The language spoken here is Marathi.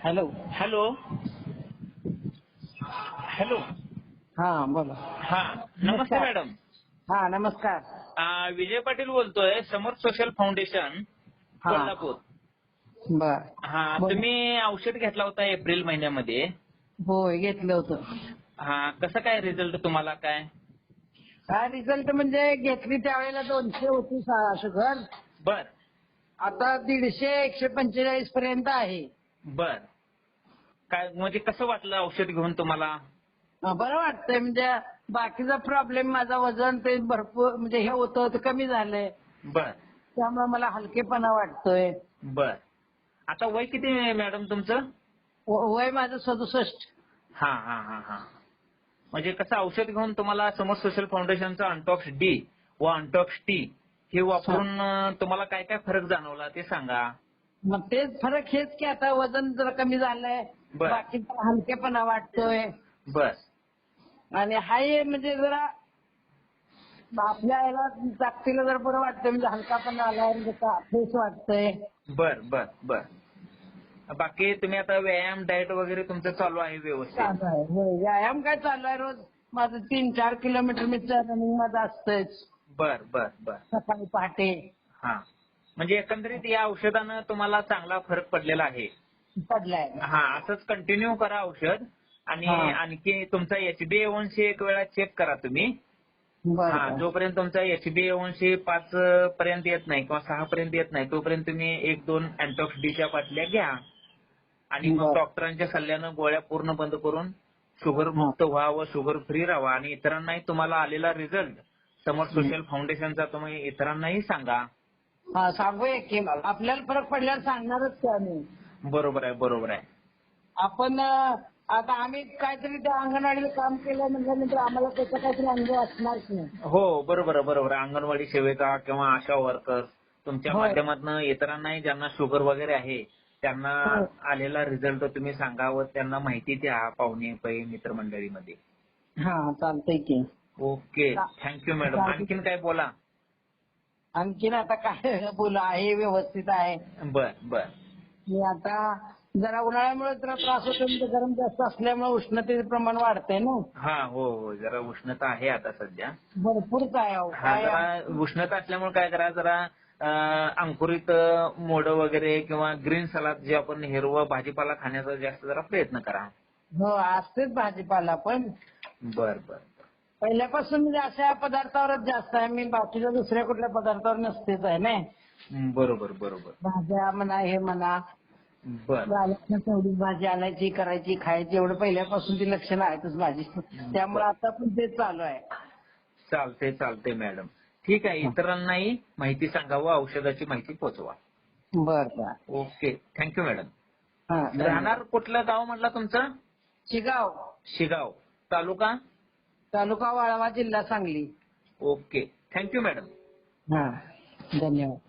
हॅलो. हॅलो. हॅलो. हा बोला. हा नमस्ते नमस्कार. मॅडम. हा नमस्कार. आ, विजय पाटील बोलतोय समर्थ सोशल फाउंडेशन हा. कोल्हापूर. बर. हा बोला. तुम्ही औषध घेतला होता एप्रिल महिन्यामध्ये. होय घेतलं होतं. हा कसं काय रिझल्ट तुम्हाला काय? काय रिझल्ट म्हणजे घेतली त्यावेळेला दोनशे होती सा- शुगर बर. आता दीडशे एकशे पंचेचाळीस पर्यंत आहे. बर. काय म्हणजे कसं वाटलं औषध घेऊन तुम्हाला? बरं वाटतंय. म्हणजे बाकीचा प्रॉब्लेम माझा वजन ते भरपूर म्हणजे हे होतं ते कमी झालंय. बर. त्यामुळे मला हलकेपणा वाटतोय. बर. आता वय किती आहे मॅडम तुमचं? व- वय माझं सदुसष्ट. हा हा हा हा. म्हणजे कसं औषध घेऊन तुम्हाला समर सोशल फाउंडेशनचं अनटॉक्स डी व अनटॉक्स टी हे वापरून अं, तुम्हाला काय काय फरक जाणवला ते सांगा. मग तेच फरक हेच की आता वजन जरा कमी झालंय. बाकीचा हलकेपणा वाटतोय. बर. आणि हाय म्हणजे जरा आपल्या याला ताकदीला जरा बरं वाटतंय म्हणजे हलकापणा आलाय म्हणजे फ्रेश वाटतंय. बर बर बर. बाकी तुम्ही आता व्यायाम डाएट वगैरे तुमचं चालू आहे व्यवस्थित? चालू आहे होय. व्यायाम काय चालू आहे रोज? माझं तीन चार किलोमीटर मी रनिंग माझं असतंच बर बर बर. सकाळी पहाटे. हा. म्हणजे एकंदरीत या औषधानं तुम्हाला चांगला फरक पडलेला आहे. हा असंच कंटिन्यू करा औषध. आणि. आणखी तुमचा एचबी वनशी एक वेळा चेक करा तुम्ही. हा जोपर्यंत तुमचा एचबी वनशी पाच पर्यंत येत नाही किंवा सहा पर्यंत येत नाही तोपर्यंत तुम्ही एक दोन अँटॉक्स डीच्या बाटल्या घ्या. आणि मग. डॉक्टरांच्या सल्ल्यानं गोळ्या पूर्ण बंद करून शुगर मुक्त व्हा व शुगर फ्री राहा. आणि इतरांनाही तुम्हाला आलेला रिझल्ट समोर सोशल फाउंडेशनचा तुम्ही इतरांनाही सांगा. सांगूया की आपल्याला फरक पडल्यावर सांगणारच की बरोबर आहे बरोबर आहे. आपण आता आम्ही काहीतरी त्या अंगणवाडीला काम केलं म्हटल्यानंतर आम्हाला त्याचा काहीतरी अनुभव असणारच नाही. हो बरोबर आहे बरोबर आहे. अंगणवाडी सेविका किंवा आशा वर्कर तुमच्या होय. माध्यमातून इतरांनाही ज्यांना शुगर वगैरे आहे त्यांना हो. आलेला रिझल्ट तुम्ही सांगा व त्यांना माहिती द्या पाहुणे पै मित्रमंडळीमध्ये हा चालतंय की. ओके. चा- थँक्यू मॅडम. आणखीन काय बोला? आणखीन आता काय बोलू? आहे व्यवस्थित आहे. बर बर. मी आता जरा उन्हाळ्यामुळे जरा त्रास होतो म्हणजे गरम जास्त असल्यामुळे उष्णतेचं प्रमाण वाढतंय ना. हा हो हो जरा उष्णता आहे आता सध्या. भरपूरच आहे अहो. काय जरा उष्णता असल्यामुळे काय करा जरा अंकुरित मोडं वगैरे किंवा ग्रीन सलाद जे आपण हिरवं भाजीपाला खाण्याचा जास्त जरा प्रयत्न करा. हो असतेच भाजीपाला पण. बर बर. पहिल्यापासून म्हणजे अशा पदार्थावरच जास्त आहे. मी बाकीच्या दुसऱ्या कुठल्या पदार्थावर नसतेच आहे ना. बरोबर बरोबर. भाज्या म्हणा हे म्हणा तेवढीच भाजी आणायची करायची खायची एवढं पहिल्यापासून ती लक्षणं आहेतच माझी. त्यामुळे आता पण तेच चालू आहे. चालते चालते मॅडम. ठीक आहे इतरांनाही माहिती सांगावं औषधाची माहिती पोहोचवा बर बर. Okay thank you madam. राहणार कुठलं गाव म्हटलं तुमचं? शिगाव. शिगाव. तालुका? तालुका वाळवा जिल्हा सांगली. Okay thank you madam. हा धन्यवाद.